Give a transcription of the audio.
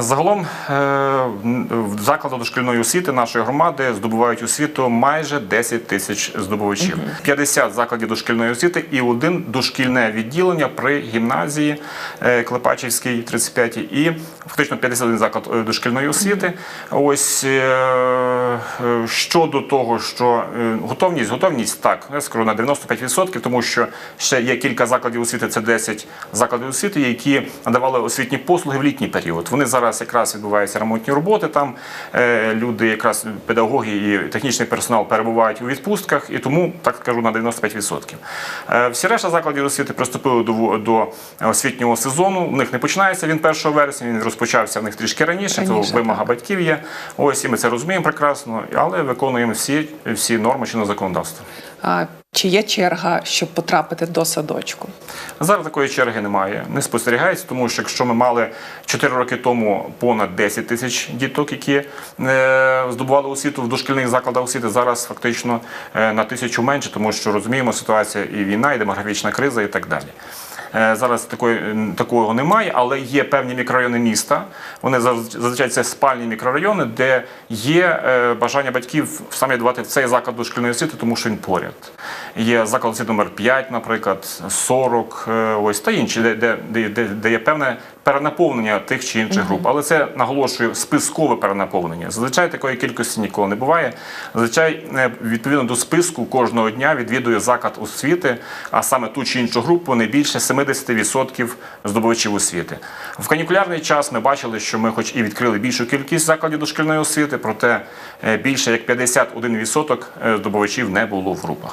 Загалом е, в закладах дошкільної освіти нашої громади здобувають освіту майже 10 тисяч здобувачів. 50 закладів дошкільної освіти і один дошкільне відділення при гімназії е, Клепачівській 35 і фактично 51 заклад е, дошкільної освіти. Ось щодо того, що готовність, готовність так, я скажу на 95%, тому що ще є кілька закладів освіти, це 10 закладів освіти, які надавали освітні послуги в літній період. Вони зараз якраз відбуваються ремонтні роботи. Там е, люди, якраз педагоги і технічний персонал перебувають у відпустках, і тому так скажу на 95%. Е, всі решта закладів освіти приступили до, до освітнього сезону. У них не починається він 1 вересня, він розпочався в них трішки раніше. Раніше, це вимога батьків є. Ось і ми це розуміємо прекрасно, але виконуємо всі, всі норми чинного законодавства. Чи є черга, щоб потрапити до садочку? Зараз такої черги немає, не спостерігається, тому що якщо ми мали 4 роки тому понад 10 тисяч діток, які е, здобували освіту в дошкільних закладах освіти, зараз фактично е, на тисячу менше, тому що розуміємо ситуація і війна, і демографічна криза, і так далі. Е, Зараз такої, такого немає, але є певні мікрорайони міста. Вони зазвичай це спальні мікрорайони, де є е, бажання батьків саме давати в цей заклад дошкільної освіти, тому що він поряд. Є заклад освіти номер 5, наприклад, 40, е, ось та інші, де, де, де, де, де є певне перенаповнення тих чи інших груп. Але це наголошую спискове перенаповнення. Зазвичай такої кількості ніколи не буває. Зазвичай відповідно до списку кожного дня відвідує заклад освіти, а саме ту чи іншу групу не більше 70% здобувачів освіти. В канікулярний час ми бачили, що ми, хоч і відкрили більшу кількість закладів дошкільної освіти, проте е, більше як 51% е, здобувачів не було в групах.